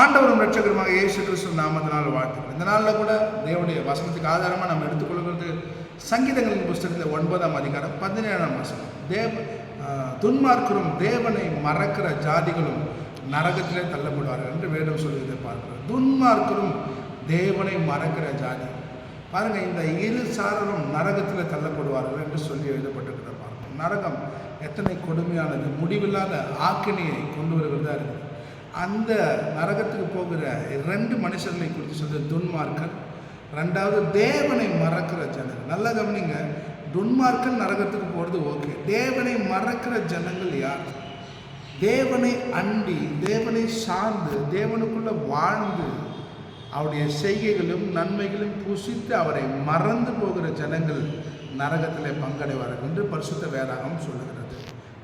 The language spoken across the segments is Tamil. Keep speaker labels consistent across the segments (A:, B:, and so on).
A: ஆண்டவரும் ரட்சகருமாக இயேசு கிறிஸ்து நாமத்தினால் வாழ்த்துக்கள். இந்த நாளில் கூட தேவனுடைய வசனத்துக்கு ஆதாரமாக நம்ம எடுத்துக்கொள்கிறது சங்கீதங்களின் புஸ்தகத்தில் ஒன்பதாம் அதிகாரம் பதினேழாம் வசனம். தேவ துன்மார்க்கரும் தேவனை மறக்கிற ஜாதிகளும் நரகத்திலே தள்ளப்படுவார்கள் என்று வேதம் சொல்லுவதை பார்க்கிறோம். துன்மார்க்கரும் தேவனை மறக்கிற ஜாதி. பாருங்கள் இந்த இரு சாரரும் நரகத்தில் தள்ளப்படுவார்கள் என்று சொல்லி எழுதப்பட்டிருக்கிறத பார்க்கிறோம். நரகம் எத்தனை கொடுமையானது. முடிவில்லாத ஆக்கினியை கொண்டு வருகிறதா இருக்குது. அந்த நரகத்துக்கு போகிற ரெண்டு மனுஷர்களை குறித்து சொல்ற துன்மார்க்கர் ரெண்டாவது தேவனை மறக்கிற ஜனங்கள். நல்லா கவனிங்க துன்மார்க்கன் நரகத்துக்கு போகிறது ஓகே. தேவனை மறக்கிற ஜனங்கள் யார்? தேவனை அண்டி தேவனை சார்ந்து தேவனுக்குள்ள வாழ்ந்து அவருடைய செய்கைகளும் நன்மைகளும் புசித்து அவரை மறந்து போகிற ஜனங்கள் நரகத்தில் பங்கடைவார்கள் என்று பரிசுத்த வேதாகம் சொல்லுகிறது.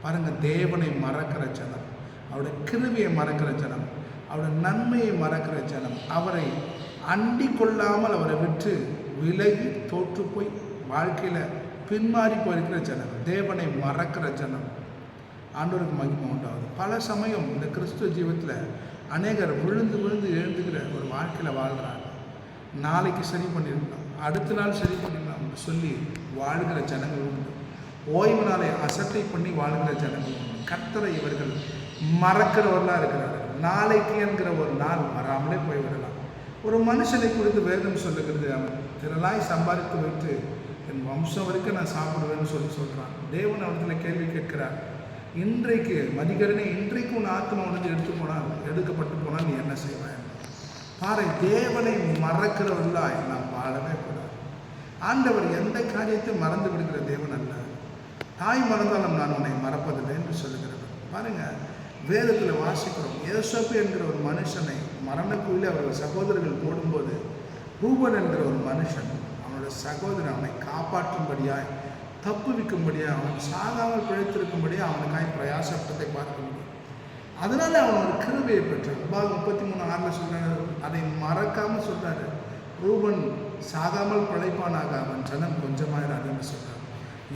A: பாருங்க தேவனை மறக்கிற ஜனம். அவருடைய கிருவியை மறக்கிற ஜனம் அவருடைய நன்மையை மறக்கிற ஜனம் அவரை அண்டி கொள்ளாமல் அவரை விட்டு விலகி தோற்று போய் வாழ்க்கையில் பின்மாறி போயிருக்கிற ஜனம் தேவனை மறக்கிற ஜனம். ஆண்டவருக்கு மகிமை உண்டாகுது. பல சமயம் இந்த கிறிஸ்துவ ஜீவத்தில் அநேகர் விழுந்து விழுந்து எழுந்துக்கிற ஒரு வாழ்க்கையில் வாழ்கிறாங்க நாளைக்கு சரி பண்ணிடலாம் அடுத்த நாள் சரி பண்ணிடலாம் சொல்லி வாழ்கிற ஜனங்கள் உண்டு. ஓய்வு நாளை அசட்டை பண்ணி வாழ்கிற ஜனங்கள் உண்டு. கர்த்தரை இவர்கள் மறக்கிறவர்களாக இருக்கிறார். நாளைக்கு என்கிற ஒரு நாள் வராமலே போய்விடலாம். ஒரு மனுஷனை குறித்து வேதம் சொல்லுகிறது அவன். திரளாய் சம்பாதித்து வைத்து என் வம்சம் வரைக்கும் நான் சாப்பிடுவேன்னு சொல்லி சொல்கிறான் தேவன் அவனத்தில் கேள்வி கேட்கிறார். இன்றைக்கு மதிகரனே இன்றைக்கு உன் ஆத்மா உணர்ந்து எடுத்து போனால் எடுக்கப்பட்டு போனால் நீ என்ன செய்வாய்? பாரு தேவனை மறக்கிறவர்களாய் நாம் வாழவே கூடாது. ஆண்டவர் எந்த காரியத்தையும் மறந்து விடுகிற தேவன் அல்ல. தாய் மறந்தாலும் நான் உன்னை மறப்பதில்லை என்று சொல்லுகிறவர் பாருங்கள் வேதத்தில் வாசிக்கிறோம். ஏசப்பு என்கிற ஒரு மனுஷனை மரணக்குள்ளே அவர்கள் சகோதரர்கள் போடும்போது ரூபன் என்கிற ஒரு மனுஷன் அவனோட சகோதரன் அவனை காப்பாற்றும்படியாய் தப்புவிக்கும்படியாக அவன் சாகாமல் பிழைத்திருக்கும்படியாக அவனுக்காய் பிரயாசப்பட்டதை பார்க்க முடியும். அதனால அவன் ஒரு கிருபையை பெற்றான். பாகம் முப்பத்தி மூணு ஆறில் சொல்கிறார் அதை மறக்காமல் சொல்கிறாரு ரூபன் சாகாமல் பிழைப்பானாக அவன் ஜனம் கொஞ்சமாயிராதுன்னு சொல்கிறார்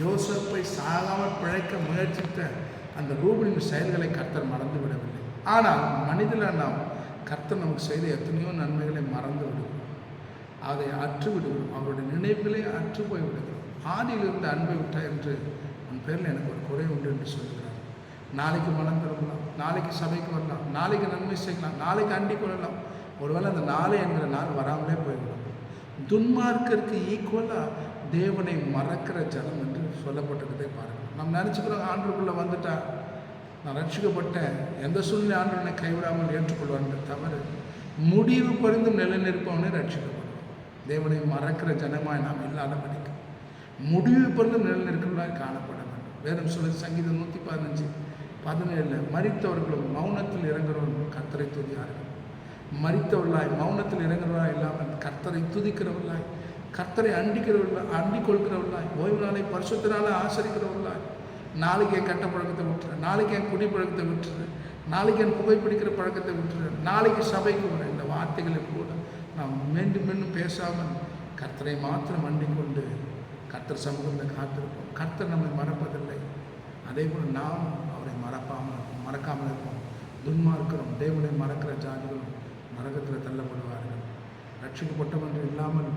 A: யோசப்பை சாகாமல் பிழைக்க முயற்சித்த அந்த ரூபனின் செயல்களை கர்த்தர் மறந்து விடவில்லை ஆனால் மனிதனில் நாம் கர்த்தர் நமக்கு செய்த எத்தனையோ நன்மைகளை மறந்து விடுகிறோம் அதை அற்று விடுகிறோம் அவருடைய நினைவுகளே அற்று போய் விடுகிறோம் ஆதியிலிருந்து அன்பை விட்டா என்று உன் பேரில் எனக்கு ஒரு குறை உண்டு என்று சொல்கிறார் நாளைக்கு மனம் திரும்பலாம். நாளைக்கு சபைக்கு வரலாம். நாளைக்கு நன்மை செய்யலாம். நாளைக்கு அண்டி கொள்ளலாம் ஒருவேளை அந்த நாளை என்கிற நாள் வராமலே போய்விடும். துன்மார்க்கருக்கு ஈக்குவலாக தேவனை மறக்கிற ஜனம் என்று சொல்லப்பட்டிருக்கதை பாருங்கள். நம்ம நினச்சிக்கிறோம் ஆண்டுக்குள்ளே வந்துட்டா நான் ரட்சிக்கப்பட்டேன். எந்த சூழ்நிலை ஆண்டு என்னை கைவிடாமல் ஏற்றுக்கொள்வான் தவறு. முடிவு பரிந்தும் நிலைநிற்பவனே ரட்சிக்கப்படும். தேவனை மறக்கிற ஜனமாய் நாம் இல்லாதபடிக்கு முடிவு பரிந்தும் நிலைநிற்கிறவனாய் காணப்பட வேண்டும். வேதம் சொல்லி சங்கீதம் நூற்றி பதினஞ்சு பதினேழில் மறித்தவர்களும் மௌனத்தில் இறங்குறவர்களும் கர்த்தரை துதியார்கள். மறித்தவர்களாய் மௌனத்தில் இறங்குறவர்களாய் இல்லாமல் கர்த்தரை துதிக்கிறவர்களாய் கர்த்தரை அண்டிக்கிறவர்களாய் அண்டிக் கொள்கிறவர்களாய் ஓய்வு நாளை பரிசுத்தினால ஆசரிக்கிறவர்களாய். நாளைக்கு என் கட்ட பழக்கத்தை விட்டுரு. நாளைக்கு என் குடி பழக்கத்தை விட்டுரு. நாளைக்கு என் புகைப்பிடிக்கிற பழக்கத்தை விட்டுரு. நாளைக்கு சபைக்கு வர இந்த வார்த்தைகளை கூட நாம் மீண்டும் மீண்டும் பேசாமல் கர்த்தரை மாத்திரம் அண்டிக் கொண்டு கர்த்தர் சமூகத்தில் காத்திருப்போம். கர்த்தர் நம்மை மறப்பதில்லை. அதே போல் நாம் அவரை மறப்பாமல் மறக்காமல் இருப்போம். துன்மார்க்கிறோம் தேவனை மறக்கிற ஜாதிகளும் நரகத்தில் தள்ளப்படுவார்கள். ரட்சிக்கப்பட்டவன் இல்லாமல்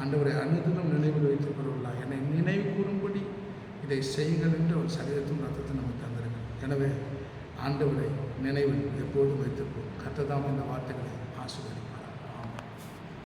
A: ஆண்டவரை அனுதினம் நினைவில் வைத்துக் கொள்ளவில்லை என்னை நினைவு கூறும்படி இதை செய்யுங்கள் என்று ஒரு சரீரத்தும் ரத்தத்தை நமக்கு தந்திருக்கிறது எனவே ஆண்டவரை நினைவில் எப்போதும் வைத்திருப்போம். கர்த்ததாம் இந்த வார்த்தைகளை